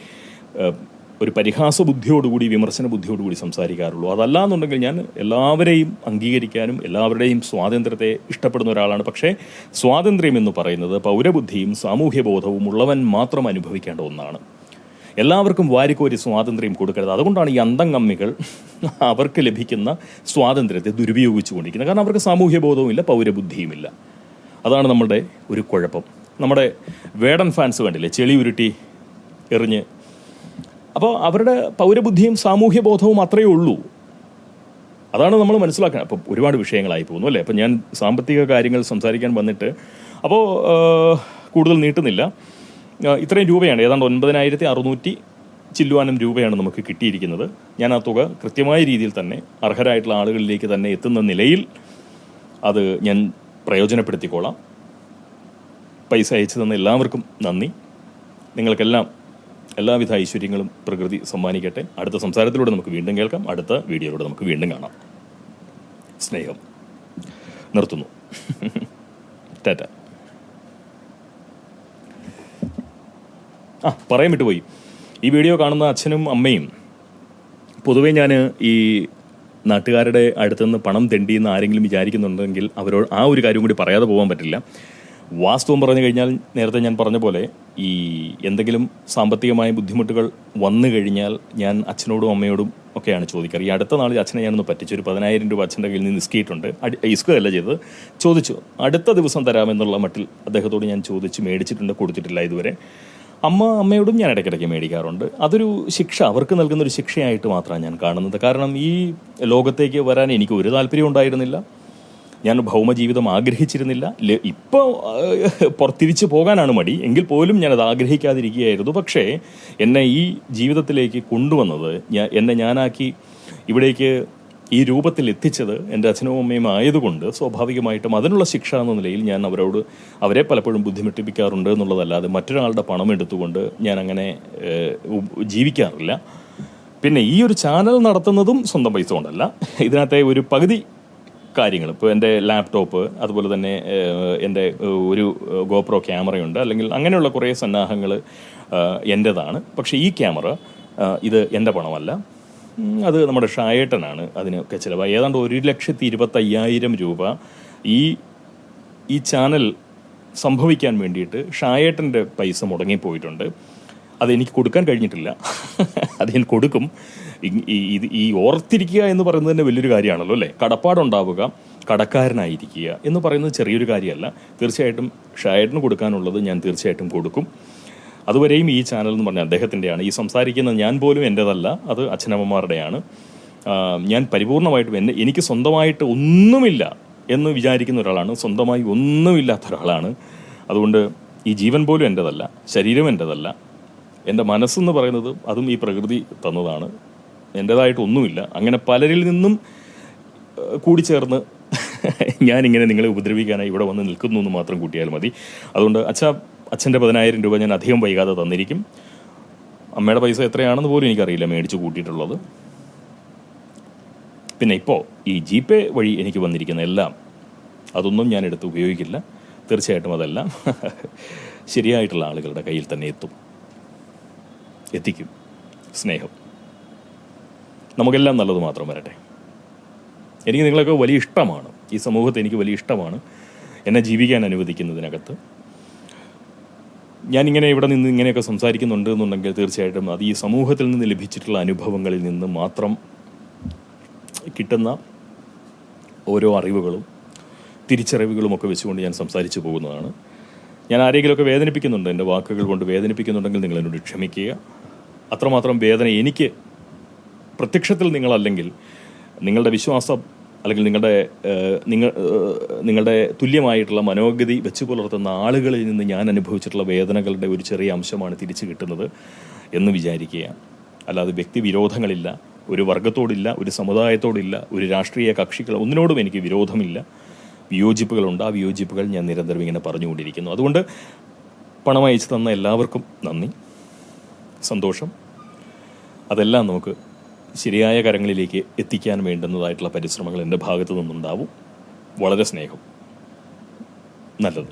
ഒരു പരിഹാസ ബുദ്ധിയോടുകൂടി വിമർശന ബുദ്ധിയോടുകൂടി സംസാരിക്കാറുള്ളൂ. അതല്ലാന്നുണ്ടെങ്കിൽ ഞാൻ എല്ലാവരെയും അംഗീകരിക്കാനും എല്ലാവരുടെയും സ്വാതന്ത്ര്യത്തെ ഇഷ്ടപ്പെടുന്ന ഒരാളാണ്. പക്ഷേ സ്വാതന്ത്ര്യം എന്ന് പറയുന്നത് പൗരബുദ്ധിയും സാമൂഹ്യബോധവും ഉള്ളവൻ മാത്രം അനുഭവിക്കേണ്ട ഒന്നാണ്. എല്ലാവർക്കും വാരിക്കോരി സ്വാതന്ത്ര്യം കൊടുക്കരുത്. അതുകൊണ്ടാണ് ഈ അന്തംഗമ്മികൾ അവർക്ക് ലഭിക്കുന്ന സ്വാതന്ത്ര്യത്തെ ദുരുപയോഗിച്ചു കൊണ്ടിരിക്കുന്നത് കാരണം അവർക്ക് സാമൂഹ്യ ബോധവുമില്ല പൗരബുദ്ധിയുമില്ല. അതാണ് നമ്മുടെ ഒരു കുഴപ്പം. നമ്മുടെ വേടൻ ഫാൻസ് കണ്ടില്ലേ? ചെളി ഉരുട്ടി എറിഞ്ഞ്. അപ്പോൾ അവരുടെ പൗരബുദ്ധിയും സാമൂഹ്യ ബോധവും അത്രയേ ഉള്ളൂ. അതാണ് നമ്മൾ മനസ്സിലാക്കണം അപ്പം ഒരുപാട് വിഷയങ്ങളായി പോകുന്നു അല്ലേ? അപ്പം ഞാൻ സാമ്പത്തിക കാര്യങ്ങൾ സംസാരിക്കാൻ വന്നിട്ട് അപ്പോൾ കൂടുതൽ നീട്ടുന്നില്ല. ഇത്രയും രൂപയാണ്. ഏതാണ്ട് ഒൻപതിനായിരത്തി അറുന്നൂറ്റി ചില്ലുവാനും രൂപയാണ് നമുക്ക് കിട്ടിയിരിക്കുന്നത്. ഞാൻ ആ തുക കൃത്യമായ രീതിയിൽ തന്നെ അർഹരായിട്ടുള്ള ആളുകളിലേക്ക് തന്നെ എത്തുന്ന നിലയിൽ അത് ഞാൻ പ്രയോജനപ്പെടുത്തിക്കോളാം. പൈസ അയച്ചു തന്ന എല്ലാവർക്കും നന്ദി. നിങ്ങൾക്കെല്ലാം എല്ലാവിധ ഐശ്വര്യങ്ങളും പ്രകൃതി സമ്മാനിക്കട്ടെ. അടുത്ത സംസാരത്തിലൂടെ നമുക്ക് വീണ്ടും കേൾക്കാം. അടുത്ത വീഡിയോയിലൂടെ നമുക്ക് വീണ്ടും കാണാം. സ്നേഹം നിർത്തുന്നു. ടാറ്റ. ആ പറയാൻ വിട്ടുപോയി. ഈ വീഡിയോ കാണുന്ന അച്ഛനും അമ്മയും പൊതുവേ ഞാൻ ഈ നാട്ടുകാരുടെ അടുത്തുനിന്ന് പണം തെണ്ടിയെന്ന് ആരെങ്കിലും വിചാരിക്കുന്നുണ്ടെങ്കിൽ അവരോട് ആ ഒരു കാര്യം കൂടി പറയാതെ പോകാൻ പറ്റില്ല. വാസ്തവം പറഞ്ഞു കഴിഞ്ഞാൽ നേരത്തെ ഞാൻ പറഞ്ഞ പോലെ ഈ എന്തെങ്കിലും സാമ്പത്തികമായ ബുദ്ധിമുട്ടുകൾ വന്നു കഴിഞ്ഞാൽ ഞാൻ അച്ഛനോടും അമ്മയോടും ഒക്കെയാണ് ചോദിക്കാറ്. ഈ അടുത്ത നാളിൽ അച്ഛനെ ഞാനൊന്ന് പറ്റിച്ചു ഒരു പതിനായിരം രൂപ അച്ഛന്റെ കയ്യിൽ നിന്ന് ഇസ്കിയിട്ടുണ്ട്. ഇസ്കുകയല്ല ചെയ്തത്. ചോദിച്ചു അടുത്ത ദിവസം തരാമെന്നുള്ള മട്ടിൽ അദ്ദേഹത്തോട് ഞാൻ ചോദിച്ച് മേടിച്ചിട്ടുണ്ട് കൊടുത്തിട്ടില്ല ഇതുവരെ. അമ്മ അമ്മയോടും ഞാൻ ഇടയ്ക്കിടയ്ക്ക് മേടിക്കാറുണ്ട്. അതൊരു ശിക്ഷ അവർക്ക് നൽകുന്ന ഒരു ശിക്ഷയായിട്ട് മാത്രമാണ് ഞാൻ കാണുന്നത്. കാരണം ഈ ലോകത്തേക്ക് വരാൻ എനിക്ക് ഒരു താല്പര്യം ഉണ്ടായിരുന്നില്ല. ഞാൻ ഭൗമജീവിതം ആഗ്രഹിച്ചിരുന്നില്ല. ഇപ്പോൾ തിരിച്ചു പോകാനാണ് മടി. എങ്കിൽ പോലും ഞാനത് ആഗ്രഹിക്കാതിരിക്കുകയായിരുന്നു. പക്ഷേ എന്നെ ഈ ജീവിതത്തിലേക്ക് കൊണ്ടുവന്നത് ഞാൻ എന്നെ ഞാനാക്കി ഇവിടേക്ക് ഈ രൂപത്തിൽ എത്തിച്ചത് എന്റെ അച്ഛനും അമ്മയും ആയതുകൊണ്ട് സ്വാഭാവികമായിട്ടും അതിനുള്ള ശിക്ഷ എന്ന നിലയിൽ ഞാൻ അവരോട് അവരെ പലപ്പോഴും ബുദ്ധിമുട്ടിപ്പിക്കാറുണ്ട് എന്നുള്ളതല്ലാതെ മറ്റൊരാളുടെ പണം എടുത്തുകൊണ്ട് ഞാൻ അങ്ങനെ ജീവിക്കാറില്ല. പിന്നെ ഈ ഒരു ചാനൽ നടത്തുന്നതും സ്വന്തം പൈസ കൊണ്ടല്ല. ഇതിനകത്തെ ഒരു പകുതി കാര്യങ്ങൾ. ഇപ്പോൾ എന്റെ ലാപ്ടോപ്പ് അതുപോലെ തന്നെ എന്റെ ഒരു ഗോപ്രോ ക്യാമറയുണ്ട് അല്ലെങ്കിൽ അങ്ങനെയുള്ള കുറേ സന്നാഹങ്ങൾ എന്റെതാണ്. പക്ഷേ ഈ ക്യാമറ ഇത് എന്റെ പണമല്ല. അത് നമ്മുടെ ഷായേട്ടനാണ് അതിനൊക്കെ ചിലവ് ഏതാണ്ട് ഒരു ലക്ഷത്തി ഇരുപത്തയ്യായിരം രൂപ ഈ ഈ ചാനൽ സംഭവിക്കാൻ വേണ്ടിയിട്ട് ഷായേട്ടന്റെ പൈസ മുടങ്ങിപ്പോയിട്ടുണ്ട്. അതെനിക്ക് കൊടുക്കാൻ കഴിഞ്ഞിട്ടില്ല. <laughs> അത് ഞാൻ കൊടുക്കും. ഈ ഓർത്തിരിക്കുക എന്ന് പറയുന്നത് തന്നെ വലിയൊരു കാര്യമാണല്ലോ അല്ലേ? കടപ്പാടുണ്ടാവുക കടക്കാരനായിരിക്കുക എന്ന് പറയുന്നത് ചെറിയൊരു കാര്യമല്ല. തീർച്ചയായിട്ടും ഷായഡിന് കൊടുക്കാനുള്ളത് ഞാൻ തീർച്ചയായിട്ടും കൊടുക്കും. അതുവരെയും ഈ ചാനൽ എന്ന് പറഞ്ഞാൽ അദ്ദേഹത്തിന്റെയാണ്. ഈ സംസാരിക്കുന്ന ഞാൻ പോലും എന്റെതല്ല അത് അച്ഛനമ്മമാരുടെയാണ്. ഞാൻ പരിപൂർണമായിട്ടും എന്നെ എനിക്ക് സ്വന്തമായിട്ട് ഒന്നുമില്ല എന്ന് വിചാരിക്കുന്ന ഒരാളാണ്. സ്വന്തമായി ഒന്നുമില്ലാത്ത ഒരാളാണ് അതുകൊണ്ട് ഈ ജീവൻ പോലും എന്റെതല്ല ശരീരം എന്റെതല്ല. എന്റെ മനസ്സെന്ന് പറയുന്നത് അതും ഈ പ്രകൃതി തന്നതാണ്. എന്റെതായിട്ട് ഒന്നുമില്ല അങ്ങനെ പലരിൽ നിന്നും കൂടിച്ചേർന്ന് ഞാനിങ്ങനെ നിങ്ങളെ ഉപദ്രവിക്കാനായി ഇവിടെ വന്ന് നിൽക്കുന്നു എന്ന് മാത്രം കൂട്ടിയാൽ മതി. അതുകൊണ്ട് അച്ഛ അച്ഛന്റെ പതിനായിരം രൂപ ഞാൻ അധികം വൈകാതെ തന്നിരിക്കും. അമ്മയുടെ പൈസ എത്രയാണെന്ന് പോലും എനിക്കറിയില്ല മേടിച്ച് കൂട്ടിയിട്ടുള്ളത്. പിന്നെ ഇപ്പോൾ ഈ ജി പേ വഴി എനിക്ക് വന്നിരിക്കുന്ന എല്ലാം അതൊന്നും ഞാൻ എടുത്ത് ഉപയോഗിക്കില്ല. തീർച്ചയായിട്ടും അതെല്ലാം ശരിയായിട്ടുള്ള ആളുകളുടെ കയ്യിൽ തന്നെ എത്തും. എത്തിക്കും. സ്നേഹം. നമുക്കെല്ലാം നല്ലത് മാത്രം വരട്ടെ. എനിക്ക് നിങ്ങളൊക്കെ വലിയ ഇഷ്ടമാണ്. ഈ സമൂഹത്തെ എനിക്ക് വലിയ ഇഷ്ടമാണ്. എന്നെ ജീവിക്കാൻ അനുവദിക്കുന്നതിനകത്ത്. ഞാനിങ്ങനെ ഇവിടെ നിന്ന് ഇങ്ങനെയൊക്കെ സംസാരിക്കുന്നുണ്ട് എന്നുണ്ടെങ്കിൽ തീർച്ചയായിട്ടും അത് ഈ സമൂഹത്തിൽ നിന്ന് ലഭിച്ചിട്ടുള്ള അനുഭവങ്ങളിൽ നിന്ന് മാത്രം കിട്ടുന്ന ഓരോ അറിവുകളും തിരിച്ചറിവുകളും ഒക്കെ വെച്ചുകൊണ്ട് ഞാൻ സംസാരിച്ചു പോകുന്നതാണ്. ഞാൻ ആരെങ്കിലുമൊക്കെ വേദനിപ്പിക്കുന്നുണ്ട് എന്റെ വാക്കുകൾ കൊണ്ട് വേദനിപ്പിക്കുന്നുണ്ടെങ്കിൽ നിങ്ങൾ എന്നോട് ക്ഷമിക്കുക. അത്രമാത്രം വേദന എനിക്ക് പ്രത്യക്ഷത്തിൽ നിങ്ങളല്ലെങ്കിൽ നിങ്ങളുടെ വിശ്വാസം അല്ലെങ്കിൽ നിങ്ങളുടെ നിങ്ങൾ നിങ്ങളുടെ തുല്യമായിട്ടുള്ള മനോഗതി വെച്ച് പുലർത്തുന്ന ആളുകളിൽ നിന്ന് ഞാൻ അനുഭവിച്ചിട്ടുള്ള വേദനകളുടെ ഒരു ചെറിയ അംശമാണ് തിരിച്ചു കിട്ടുന്നത് എന്ന് വിചാരിക്കുക അല്ലാതെ വ്യക്തി വിരോധങ്ങളില്ല ഒരു വർഗത്തോടില്ല ഒരു സമുദായത്തോടില്ല ഒരു രാഷ്ട്രീയ കക്ഷികൾ ഒന്നിനോടും എനിക്ക് വിരോധമില്ല. വിയോജിപ്പുകളുണ്ട് ആ വിയോജിപ്പുകൾ ഞാൻ നിരന്തരം ഇങ്ങനെ പറഞ്ഞുകൊണ്ടിരിക്കുന്നു. അതുകൊണ്ട് പണം അയച്ചു തന്ന എല്ലാവർക്കും നന്ദി സന്തോഷം. അതെല്ലാം നമുക്ക് ശരിയായ കരങ്ങളിലേക്ക് എത്തിക്കാൻ വേണ്ടുന്നതായിട്ടുള്ള പരിശ്രമങ്ങൾ എന്റെ ഭാഗത്തു നിന്നുണ്ടാവും. വളരെ സ്നേഹം. നല്ലത്.